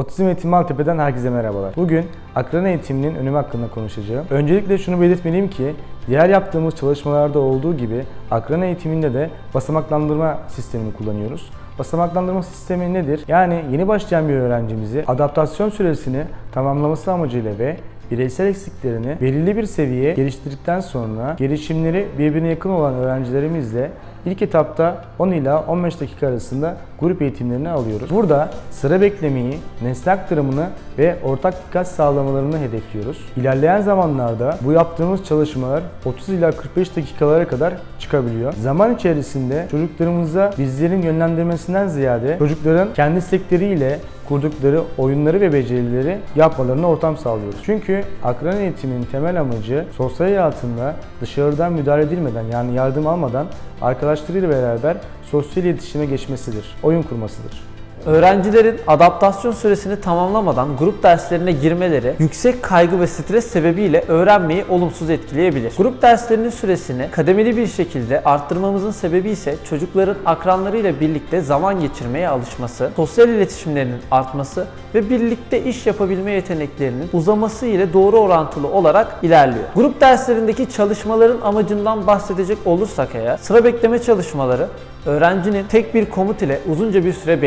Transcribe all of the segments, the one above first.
Otizm Eğitimi Maltepe'den herkese merhabalar. Bugün akran eğitiminin önemi hakkında konuşacağım. Öncelikle şunu belirtmeliyim ki diğer yaptığımız çalışmalarda olduğu gibi akran eğitiminde de basamaklandırma sistemini kullanıyoruz. Basamaklandırma sistemi nedir? Yani yeni başlayan bir öğrencimizi adaptasyon süresini tamamlaması amacıyla ve bireysel eksiklerini belirli bir seviyeye geliştirdikten sonra gelişimleri birbirine yakın olan öğrencilerimizle ilk etapta 10 ila 15 dakika arasında grup eğitimlerini alıyoruz. Burada sıra beklemeyi, nesne aktarımını ve ortak dikkat sağlamalarını hedefliyoruz. İlerleyen zamanlarda bu yaptığımız çalışmalar 30 ila 45 dakikalara kadar çıkabiliyor. Zaman içerisinde çocuklarımıza bizlerin yönlendirmesinden ziyade çocukların kendi istekleriyle kurdukları oyunları ve becerileri yapmalarına ortam sağlıyoruz. Çünkü akran eğitiminin temel amacı sosyal hayatında dışarıdan müdahale edilmeden yani yardım almadan arkadaşlarıyla beraber sosyal iletişime geçmesidir, oyun kurmasıdır. Öğrencilerin adaptasyon süresini tamamlamadan grup derslerine girmeleri yüksek kaygı ve stres sebebiyle öğrenmeyi olumsuz etkileyebilir. Grup derslerinin süresini kademeli bir şekilde arttırmamızın sebebi ise çocukların akranlarıyla birlikte zaman geçirmeye alışması, sosyal iletişimlerinin artması ve birlikte iş yapabilme yeteneklerinin uzaması ile doğru orantılı olarak ilerliyor. Grup derslerindeki çalışmaların amacından bahsedecek olursak eğer sıra bekleme çalışmaları öğrencinin tek bir komut ile uzunca bir süre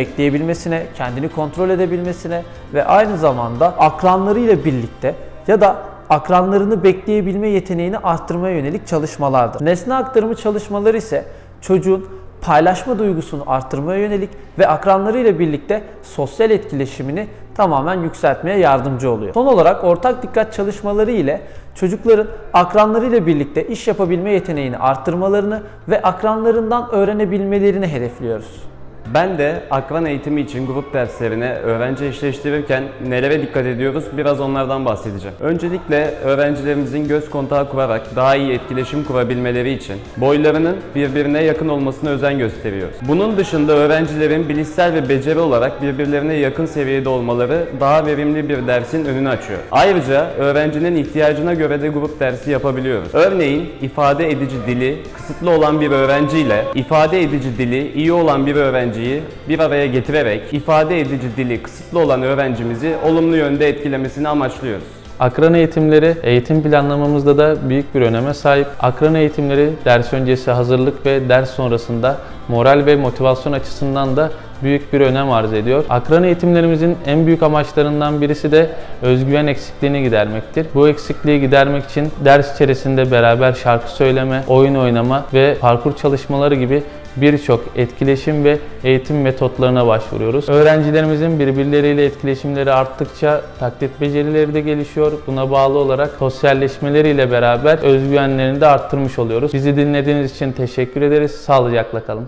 bekleyebilmesine, kendini kontrol edebilmesine ve aynı zamanda akranlarıyla birlikte ya da akranlarını bekleyebilme yeteneğini arttırmaya yönelik çalışmalardır. Nesne aktarımı çalışmaları ise çocuğun paylaşma duygusunu arttırmaya yönelik ve akranlarıyla birlikte sosyal etkileşimini tamamen yükseltmeye yardımcı oluyor. Son olarak ortak dikkat çalışmaları ile çocukların akranlarıyla birlikte iş yapabilme yeteneğini arttırmalarını ve akranlarından öğrenebilmelerini hedefliyoruz. Ben de akran eğitimi için grup derslerine öğrenci eşleştirirken nelere dikkat ediyoruz biraz onlardan bahsedeceğim. Öncelikle öğrencilerimizin göz kontağı kurarak daha iyi etkileşim kurabilmeleri için boylarının birbirine yakın olmasına özen gösteriyoruz. Bunun dışında öğrencilerin bilişsel ve beceri olarak birbirlerine yakın seviyede olmaları daha verimli bir dersin önünü açıyor. Ayrıca öğrencinin ihtiyacına göre de grup dersi yapabiliyoruz. Örneğin ifade edici dili kısıtlı olan bir öğrenciyle ifade edici dili iyi olan bir öğrenciyi bir araya getirerek ifade edici dili kısıtlı olan öğrencimizi olumlu yönde etkilemesini amaçlıyoruz. Akran eğitimleri eğitim planlamamızda da büyük bir öneme sahip. Akran eğitimleri ders öncesi hazırlık ve ders sonrasında moral ve motivasyon açısından da büyük bir önem arz ediyor. Akran eğitimlerimizin en büyük amaçlarından birisi de özgüven eksikliğini gidermektir. Bu eksikliği gidermek için ders içerisinde beraber şarkı söyleme, oyun oynama ve parkur çalışmaları gibi birçok etkileşim ve eğitim metotlarına başvuruyoruz. Öğrencilerimizin birbirleriyle etkileşimleri arttıkça taklit becerileri de gelişiyor. Buna bağlı olarak sosyalleşmeleriyle beraber özgüvenlerini de arttırmış oluyoruz. Bizi dinlediğiniz için teşekkür ederiz. Sağlıcakla kalın.